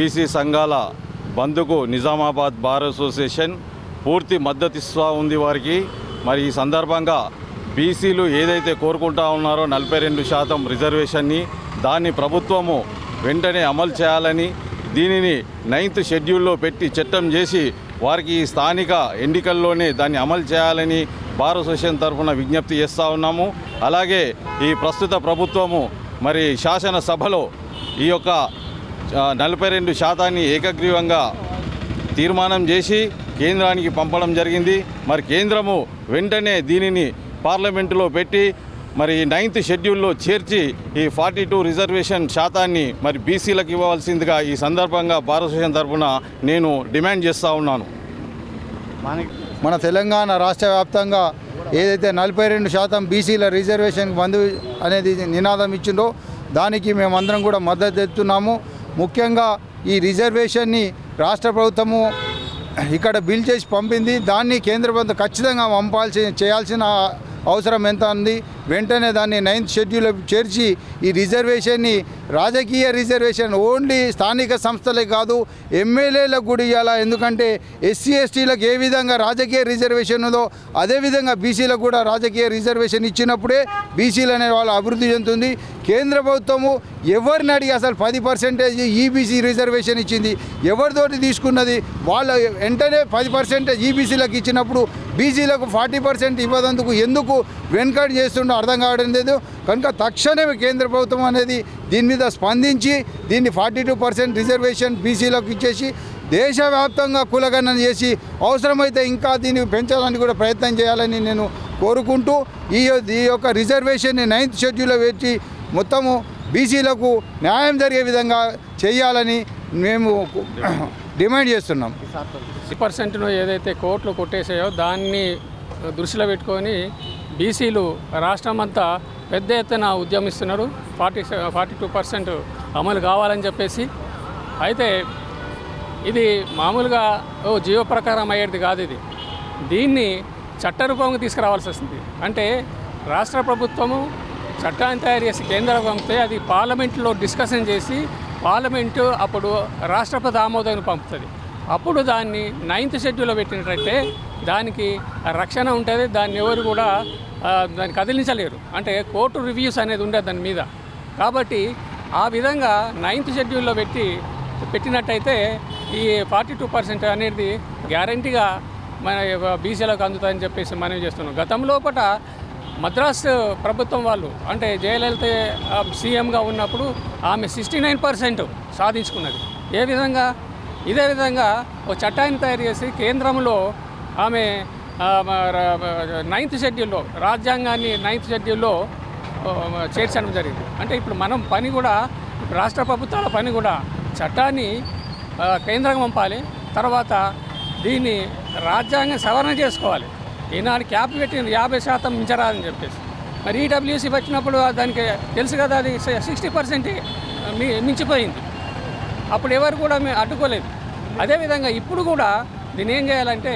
BC సంఘాల బంద్కు Nizamabad bar association పూర్తి మద్దతిస్తూ ఉంది వారికి. మరి ఈ సందర్భంగా బీసీలు ఏదైతే కోరుకుంటా ఉన్నారో నలభై రెండు శాతం రిజర్వేషన్ని దాన్ని ప్రభుత్వము వెంటనే అమలు చేయాలని దీనిని నైన్త్ షెడ్యూల్లో పెట్టి చట్టం చేసి వారికి ఈ స్థానిక ఎన్నికల్లోనే దాన్ని అమలు చేయాలని బార్ అసోసియేషన్ తరఫున విజ్ఞప్తి చేస్తూ ఉన్నాము. అలాగే ఈ ప్రస్తుత ప్రభుత్వము మరి శాసనసభలో ఈ యొక్క నలభై రెండు శాతాన్ని ఏకగ్రీవంగా తీర్మానం చేసి కేంద్రానికి పంపడం జరిగింది. మరి కేంద్రము వెంటనే దీనిని పార్లమెంటులో పెట్టి మరి నైన్త్ షెడ్యూల్లో చేర్చి ఈ ఫార్టీ టూ రిజర్వేషన్ శాతాన్ని మరి బీసీలకు ఇవ్వవలసిందిగా ఈ సందర్భంగా భారత తరఫున నేను డిమాండ్ చేస్తూ ఉన్నాను. మన తెలంగాణ రాష్ట్ర వ్యాప్తంగా ఏదైతే నలభై రెండు శాతం బీసీల రిజర్వేషన్ బంధు అనేది నినాదం ఇచ్చిందో దానికి మేమందరం కూడా మద్దతు ఇస్తున్నాము ముఖ్యంగా ఈ రిజర్వేషన్ని రాష్ట్ర ప్రభుత్వము ఇక్కడ బిల్ చేసి పంపింది. దాన్ని కేంద్ర ప్రభుత్వం ఖచ్చితంగా పంపాల్సి చేయాల్సిన అవసరం ఎంత ఉంది? వెంటనే దాన్ని నైన్త్ షెడ్యూల్ చేర్చి ఈ రిజర్వేషన్ని రాజకీయ రిజర్వేషన్ ఓన్లీ స్థానిక సంస్థలే కాదు ఎమ్మెల్యేలకు కూడా ఇవ్వాలా ఎందుకంటే ఎస్సీ ఎస్టీలకు ఏ విధంగా రాజకీయ రిజర్వేషన్ ఉందో అదేవిధంగా బీసీలకు కూడా రాజకీయ రిజర్వేషన్ ఇచ్చినప్పుడే బీసీలు అనే వాళ్ళు అభివృద్ధి చెందుతుంది. కేంద్ర ప్రభుత్వము ఎవరిని అడిగి అసలు పది పర్సెంటేజ్ ఈబీసీ రిజర్వేషన్ ఇచ్చింది ఎవరితోటి తీసుకున్నది? వాళ్ళ వెంటనే పది పర్సెంటేజ్ ఈబీసీలకు ఇచ్చినప్పుడు బీసీలకు ఫార్టీ పర్సెంట్ ఇవ్వదందుకు ఎందుకు వెనుకడు చేస్తుండో అర్థం కావడం లేదు. కనుక తక్షణమే కేంద్ర ప్రభుత్వం అనేది దీని మీద స్పందించి దీన్ని ఫార్టీ టూ పర్సెంట్ రిజర్వేషన్ బీసీలకు ఇచ్చేసి దేశవ్యాప్తంగా కులగణన చేసి అవసరమైతే ఇంకా దీన్ని పెంచడానికి కూడా ప్రయత్నం చేయాలని నేను కోరుకుంటూ ఈ ఈ యొక్క రిజర్వేషన్ని నైన్త్ షెడ్యూల్లో పెట్టి మొత్తము బీసీలకు న్యాయం జరిగే విధంగా చేయాలని మేము డిమాండ్ చేస్తున్నాం. పర్సెంట్ను ఏదైతే కోట్లు కొట్టేసాయో దాన్ని దృష్టిలో పెట్టుకొని బీసీలు రాష్ట్రం అంతా పెద్ద ఎత్తున ఉద్యమిస్తున్నారు. ఫార్టీ ఫార్టీ టూ పర్సెంట్ అమలు కావాలని చెప్పేసి. అయితే ఇది మామూలుగా ఓ జీవ ప్రకారం అయ్యేది కాదు ఇది. దీన్ని చట్టరూపంగా తీసుకురావాల్సి వస్తుంది. అంటే రాష్ట్ర ప్రభుత్వము చట్టాన్ని తయారు చేసి కేంద్రం పంపితే అది పార్లమెంట్లో డిస్కషన్ చేసి పార్లమెంటు అప్పుడు రాష్ట్రపతి ఆమోదాన్ని పంపుతుంది. అప్పుడు దాన్ని నైన్త్ షెడ్యూల్లో పెట్టినట్లయితే దానికి రక్షణ ఉంటుంది. దాన్ని ఎవరు కూడా దాన్ని కదిలించలేరు. అంటే కోర్టు రివ్యూస్ అనేది ఉండదు దాని మీద. కాబట్టి ఆ విధంగా నైన్త్ షెడ్యూల్లో పెట్టి పెట్టినట్టయితే ఈ ఫార్టీ టూ పర్సెంట్ అనేది గ్యారంటీగా మన బీసీలకు అందుతుందని చెప్పేసి మనం చేస్తున్నాం. గతంలోపట మద్రాసు ప్రభుత్వం వాళ్ళు అంటే జయలలిత సీఎంగా ఉన్నప్పుడు ఆమె సిక్స్టీ నైన్ పర్సెంట్ సాధించుకున్నది. ఏ విధంగా? ఇదే విధంగా ఒక చట్టాన్ని తయారు చేసి కేంద్రంలో ఆమె నైన్త్ షెడ్యూల్లో రాజ్యాంగాన్ని నైన్త్ షెడ్యూల్లో చేర్చడం జరిగింది. అంటే ఇప్పుడు మనం పని కూడా రాష్ట్ర ప్రభుత్వాల పని కూడా చట్టాన్ని కేంద్రంగా పంపాలి. తర్వాత దీన్ని రాజ్యాంగం సవరణ చేసుకోవాలి. ఈనాడు క్యాప్ పెట్టింది యాభై శాతం మించరాదని చెప్పేసి. మరి ఈడబ్ల్యూసీ వచ్చినప్పుడు దానికి తెలుసు కదా అది సిక్స్టీ పర్సెంట్ మించిపోయింది. అప్పుడు ఎవరు కూడా మేము అడ్డుకోలేదు. అదేవిధంగా ఇప్పుడు కూడా దీన్ని ఏం చేయాలంటే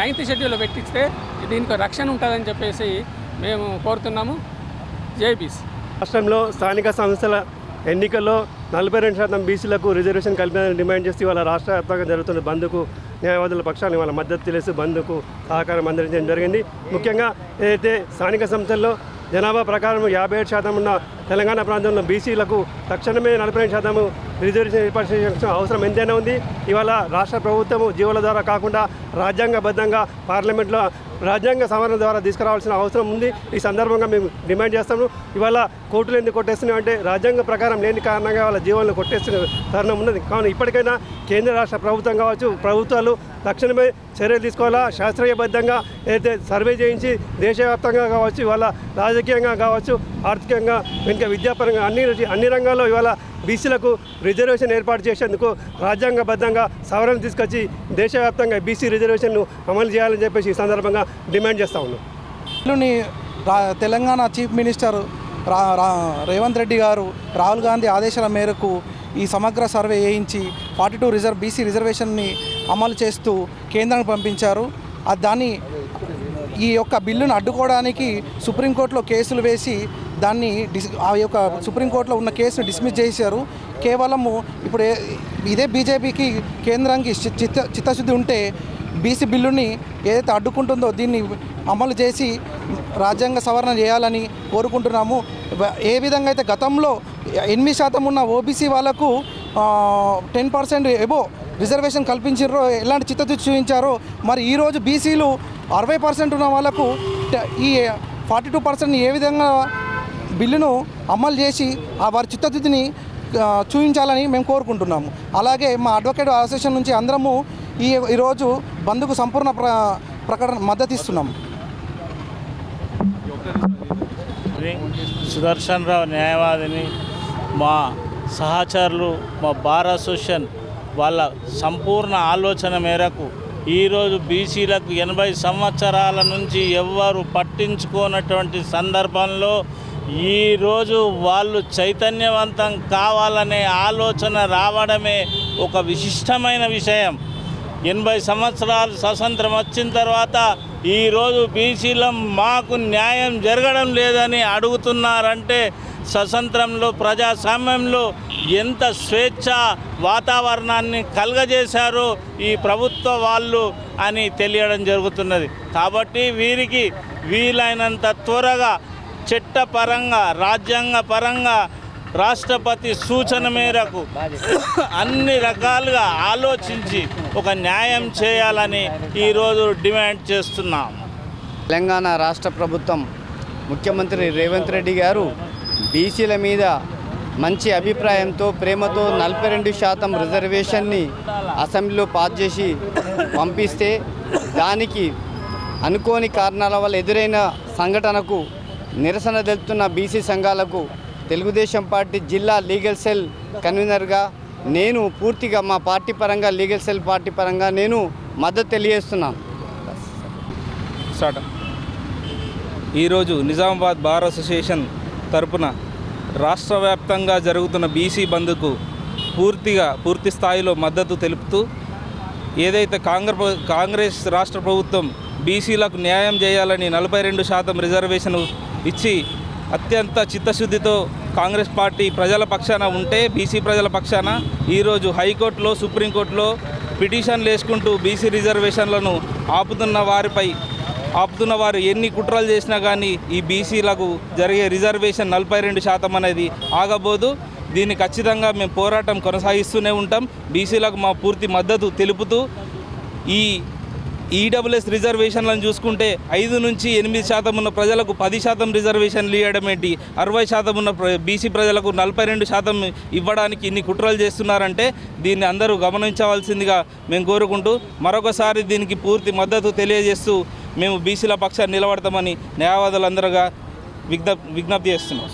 నైన్త్ షెడ్యూల్లో పెట్టిస్తే దీనికి రక్షణ ఉంటుందని చెప్పేసి మేము కోరుతున్నాము. జేబీసీ రాష్ట్రంలో స్థానిక సంస్థల ఎన్నికల్లో నలభై రెండు శాతం బీసీలకు రిజర్వేషన్ కల్పించాలని డిమాండ్ చేసి ఇవాళ రాష్ట్ర వ్యాప్తంగా జరుగుతున్న బంద్కు న్యాయవాదుల పక్షాన్ని వాళ్ళ మద్దతు తెలిసి బంద్కు సహకారం అందించడం జరిగింది. ముఖ్యంగా ఏదైతే స్థానిక సంస్థల్లో జనాభా ప్రకారం యాభై ఏడు శాతం ఉన్న తెలంగాణ ప్రాంతంలో బీసీలకు తక్షణమే నలభై ఐదు శాతం రిజర్వేషన్ ఏర్పాటు అవసరం ఎంతైనా ఉంది. ఇవాళ రాష్ట్ర ప్రభుత్వం జీవుల ద్వారా కాకుండా రాజ్యాంగబద్ధంగా పార్లమెంట్లో రాజ్యాంగ సవరణ ద్వారా తీసుకురావాల్సిన అవసరం ఉంది. ఈ సందర్భంగా మేము డిమాండ్ చేస్తాము. ఇవాళ కోర్టులు ఎందుకు కొట్టేస్తున్నాయి అంటే రాజ్యాంగ ప్రకారం లేని కారణంగా వాళ్ళ జీవాలను కొట్టేస్తున్న తరుణం ఉన్నది. కావున ఇప్పటికైనా కేంద్ర రాష్ట్ర ప్రభుత్వం కావచ్చు ప్రభుత్వాలు తక్షణమే చర్యలు తీసుకోవాలా? శాస్త్రీయబద్ధంగా ఏదైతే సర్వే చేయించి దేశవ్యాప్తంగా కావచ్చు ఇవాళ రాజకీయంగా కావచ్చు ఆర్థికంగా ఇంకా విద్యాపరంగా అన్ని అన్ని రంగాల్లో ఇవాళ బీసీలకు రిజర్వేషన్ ఏర్పాటు చేసేందుకు రాజ్యాంగబద్ధంగా సవరణ తీసుకొచ్చి దేశవ్యాప్తంగా బీసీ రిజర్వేషన్ను అమలు చేయాలని చెప్పేసి ఈ సందర్భంగా డిమాండ్ చేస్తా ఉన్నాం. తెలంగాణ చీఫ్ మినిస్టర్ రా రా- రేవంత్ రెడ్డి గారు రాహుల్ గాంధీ ఆదేశాల మేరకు ఈ సమగ్ర సర్వే వేయించి ఫార్టీ టూ రిజర్వ్ బీసీ రిజర్వేషన్ని అమలు చేస్తూ కేంద్రానికి పంపించారు. దాన్ని ఈ యొక్క బిల్లును అడ్డుకోవడానికి సుప్రీంకోర్టులో కేసులు వేసి దాన్ని డిస్ ఆ యొక్క సుప్రీంకోర్టులో ఉన్న కేసును డిస్మిస్ చేశారు. కేవలము ఇప్పుడు ఇదే బీజేపీకి కేంద్రానికి చి- చిత్త చిత్తశుద్ధి ఉంటే బీసీ బిల్లుని ఏదైతే అడ్డుకుంటుందో దీన్ని అమలు చేసి రాజ్యాంగ సవరణ చేయాలని కోరుకుంటున్నాము. ఏ విధంగా అయితే గతంలో ఎనిమిది శాతం ఉన్న ఓబీసీ వాళ్ళకు టెన్ పర్సెంట్ ఎబో రిజర్వేషన్ కల్పించారో ఎలాంటి చిత్తశుద్ధి చూపించారో మరి ఈరోజు బీసీలు అరవై పర్సెంట్ ఉన్న వాళ్ళకు ఈ ఫార్టీ టూ పర్సెంట్ ఏ విధంగా బిల్లును అమలు చేసి ఆ వారి చిత్తతిథిని చూపించాలని మేము కోరుకుంటున్నాము. అలాగే మా అడ్వకేట్ అసోసియేషన్ నుంచి అందరము ఈ ఈరోజు బంద్కు సంపూర్ణ ప్ర ప్రకటన మద్దతు ఇస్తున్నాము. సుదర్శన్ రావు న్యాయవాదిని మా సహచరులు మా బార్ అసోసియేషన్ వాళ్ళ సంపూర్ణ ఆలోచన మేరకు ఈరోజు బీసీలకు ఎనభై సంవత్సరాల నుంచి ఎవ్వరు పట్టించుకోనటువంటి సందర్భంలో ఈరోజు వాళ్ళు చైతన్యవంతం కావాలనే ఆలోచన రావడమే ఒక విశిష్టమైన విషయం. ఎనభై సంవత్సరాలు స్వతంత్రం వచ్చిన తర్వాత ఈరోజు బీసీలం మాకు న్యాయం జరగడం లేదని అడుగుతున్నారంటే స్వతంత్రంలో ప్రజాస్వామ్యంలో ఎంత స్వేచ్ఛ వాతావరణాన్ని కలగజేశారో ఈ ప్రభుత్వ వాళ్ళు అని తెలియడం జరుగుతున్నది. కాబట్టి వీరికి వీలైనంత త్వరగా చట్టపరంగా రాజ్యాంగ పరంగా రాష్ట్రపతి సూచన మేరకు అన్ని రకాలుగా ఆలోచించి ఒక న్యాయం చేయాలని ఈరోజు డిమాండ్ చేస్తున్నాం. తెలంగాణ రాష్ట్ర ప్రభుత్వం ముఖ్యమంత్రి రేవంత్ రెడ్డి గారు బీసీల మీద మంచి అభిప్రాయంతో ప్రేమతో నలభై రెండు శాతం రిజర్వేషన్ని అసెంబ్లీలో పాస్ చేసి పంపిస్తే దానికి అనుకోని కారణాల వల్ల ఎదురైన సంఘటనకు నిరసన తెలుపుతున్న బీసీ సంఘాలకు తెలుగుదేశం పార్టీ జిల్లా లీగల్ సెల్ కన్వీనర్గా నేను పూర్తిగా మా పార్టీ పరంగా లీగల్ సెల్ పార్టీ పరంగా నేను మద్దతు తెలియజేస్తున్నాను. స్టార్ట్ ఈరోజు నిజామాబాద్ బార్ అసోసియేషన్ తరపున రాష్ట్ర వ్యాప్తంగా జరుగుతున్న బీసీ బంద్కు పూర్తిగా పూర్తి స్థాయిలో మద్దతు తెలుపుతూ ఏదైతే కాంగ్రెస్ కాంగ్రెస్ రాష్ట్ర ప్రభుత్వం బీసీలకు న్యాయం చేయాలని నలభై రెండు శాతం రిజర్వేషన్ ఇచ్చి అత్యంత చిత్తశుద్ధితో కాంగ్రెస్ పార్టీ ప్రజల పక్షాన ఉంటే బీసీ ప్రజల పక్షాన ఈరోజు హైకోర్టులో సుప్రీంకోర్టులో పిటిషన్లు వేసుకుంటూ బీసీ రిజర్వేషన్లను ఆపుతున్న వారిపై ఆపుతున్న వారు ఎన్ని కుట్రలు చేసినా కానీ ఈ బీసీలకు జరిగే రిజర్వేషన్ నలభై రెండు శాతం అనేది ఆగబోదు. దీన్ని ఖచ్చితంగా మేము పోరాటం కొనసాగిస్తూనే ఉంటాం. బీసీలకు మా పూర్తి మద్దతు తెలుపుతూ ఈ ఈడబ్ల్యూఎస్ రిజర్వేషన్లను చూసుకుంటే ఐదు నుంచి ఎనిమిది శాతం ఉన్న ప్రజలకు పది శాతం రిజర్వేషన్లు ఇవ్వడం ఏంటి? అరవై శాతం ఉన్న బీసీ ప్రజలకు నలభై రెండు శాతం ఇవ్వడానికి ఇన్ని కుట్రలు చేస్తున్నారంటే దీన్ని అందరూ గమనించవలసిందిగా మేము కోరుకుంటూ మరొకసారి దీనికి పూర్తి మద్దతు తెలియజేస్తూ మేము బీసీల పక్షాన్ని నిలబడతామని న్యాయవాదులందరూగా విజ్ఞప్ విజ్ఞప్తి చేస్తున్నాం.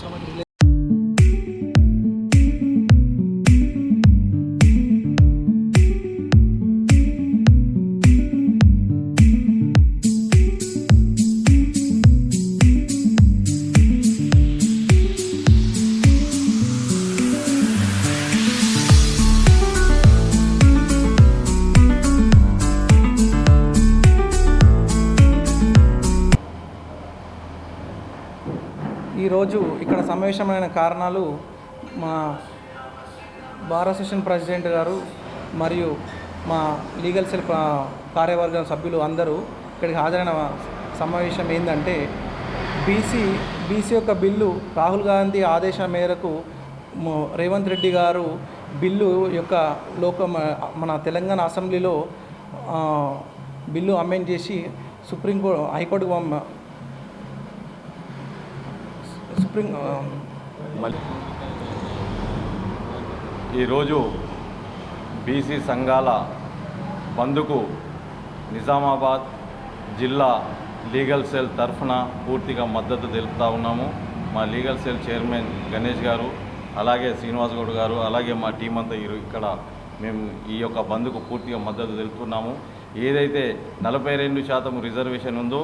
ఈరోజు ఇక్కడ సమావేశమైన కారణాలు మా బార్ అసోసియేషన్ ప్రెసిడెంట్ గారు మరియు మా లీగల్ సెల్ కార్యవర్గ సభ్యులు అందరూ ఇక్కడికి హాజరైన సమావేశం ఏంటంటే బీసీ బీసీ యొక్క బిల్లు రాహుల్ గాంధీ ఆదేశం మేరకు రేవంత్ రెడ్డి గారు బిల్లు యొక్క లోక మన తెలంగాణ అసెంబ్లీలో బిల్లు అమెండ్ చేసి సుప్రీంకోర్టు హైకోర్టుకు స్ప్రింగ్ uh, ఈరోజు బీసీ సంఘాల బందుకు నిజామాబాద్ జిల్లా లీగల్ సెల్ తరఫున పూర్తిగా మద్దతు తెలుపుతా ఉన్నాము. మా లీగల్ సెల్ చైర్మన్ గణేష్ గారు అలాగే శ్రీనివాస్ గౌడ్ గారు అలాగే మా టీం అంతా ఇక్కడ మేము ఈ యొక్క బంద్కు పూర్తిగా మద్దతు తెలుపుతున్నాము. ఏదైతే నలభై రెండు శాతం రిజర్వేషన్ ఉందో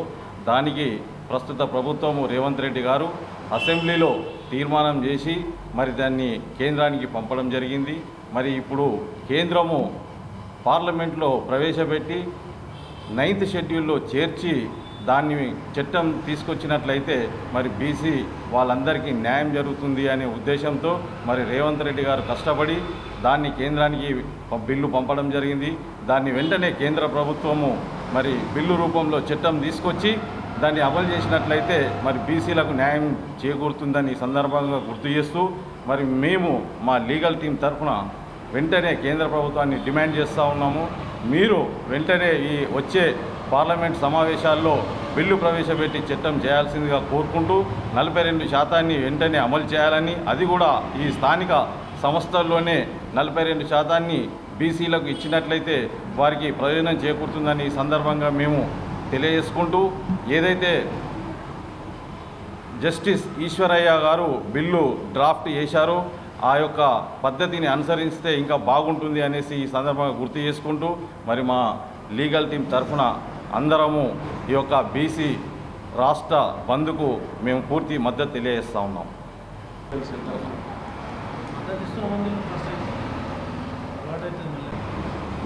దానికి ప్రస్తుత ప్రభుత్వము రేవంత్ రెడ్డి గారు అసెంబ్లీలో తీర్మానం చేసి మరి దాన్ని కేంద్రానికి పంపడం జరిగింది. మరి ఇప్పుడు కేంద్రము పార్లమెంట్లో ప్రవేశపెట్టి నైన్త్ షెడ్యూల్లో చేర్చి దాన్ని చట్టం తీసుకొచ్చినట్లయితే మరి బీసీ వాళ్ళందరికీ న్యాయం జరుగుతుంది అనే ఉద్దేశంతో మరి రేవంత్ రెడ్డి గారు కష్టపడి దాన్ని కేంద్రానికి బిల్లు పంపడం జరిగింది. దాన్ని వెంటనే కేంద్ర ప్రభుత్వము మరి బిల్లు రూపంలో చట్టం తీసుకొచ్చి దాన్ని అమలు చేసినట్లయితే మరి బీసీలకు న్యాయం చేకూరుతుందని సందర్భంగా గుర్తు చేస్తూ మరి మేము మా లీగల్ టీం తరఫున వెంటనే కేంద్ర ప్రభుత్వాన్ని డిమాండ్ చేస్తూ ఉన్నాము. మీరు వెంటనే ఈ వచ్చే పార్లమెంట్ సమావేశాల్లో బిల్లు ప్రవేశపెట్టి చట్టం చేయాల్సిందిగా కోరుకుంటూ నలభై రెండు శాతాన్ని వెంటనే అమలు చేయాలని అది కూడా ఈ స్థానిక సంస్థల్లోనే నలభై రెండు శాతాన్ని బీసీలకు ఇచ్చినట్లయితే వారికి ప్రయోజనం చేకూరుతుందని ఈ సందర్భంగా మేము తెలియజేసుకుంటూ ఏదైతే జస్టిస్ ఈశ్వరయ్య గారు బిల్లు డ్రాఫ్ట్ చేశారో ఆ యొక్క పద్ధతిని అనుసరిస్తే ఇంకా బాగుంటుంది అనేసి ఈ సందర్భంగా గుర్తు చేసుకుంటూ మరి మా లీగల్ టీం తరఫున అందరము ఈ యొక్క బీసీ రాష్ట్ర బంద్కు మేము పూర్తి మద్దతు తెలియజేస్తూ ఉన్నాం.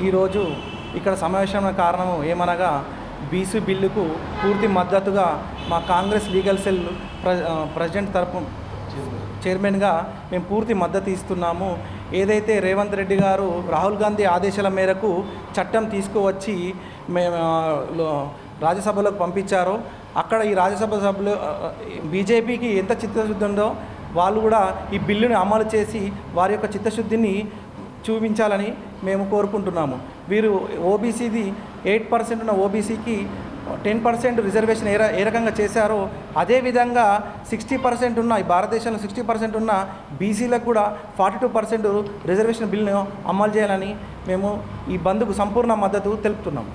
ఈరోజు ఇక్కడ సమావేశం కారణము ఏమనగా బీసీ బిల్లుకు పూర్తి మద్దతుగా మా కాంగ్రెస్ లీగల్ సెల్ ప్రెసిడెంట్ తరపు చైర్మన్గా మేము పూర్తి మద్దతు ఇస్తున్నాము. ఏదైతే రేవంత్ రెడ్డి గారు రాహుల్ గాంధీ ఆదేశాల మేరకు చట్టం తీసుకువచ్చి మేము రాజ్యసభలోకి పంపించారో అక్కడ ఈ రాజ్యసభ సభ్యులు బీజేపీకి ఎంత చిత్తశుద్ధి ఉందో వాళ్ళు కూడా ఈ బిల్లుని అమలు చేసి వారి యొక్క చిత్తశుద్ధిని చూపించాలని మేము కోరుకుంటున్నాము. వీరు ఓబీసీది ఎయిట్ పర్సెంట్ ఉన్న ఓబీసీకి టెన్ పర్సెంట్ రిజర్వేషన్ ఏ ఏ రకంగా చేశారో అదేవిధంగా సిక్స్టీ పర్సెంట్ ఉన్న ఈ భారతదేశంలో సిక్స్టీ పర్సెంట్ ఉన్న బీసీలకు కూడా ఫార్టీ టూ పర్సెంట్ రిజర్వేషన్ బిల్లును అమలు చేయాలని మేము ఈ బంద్కు సంపూర్ణ మద్దతు తెలుపుతున్నాము.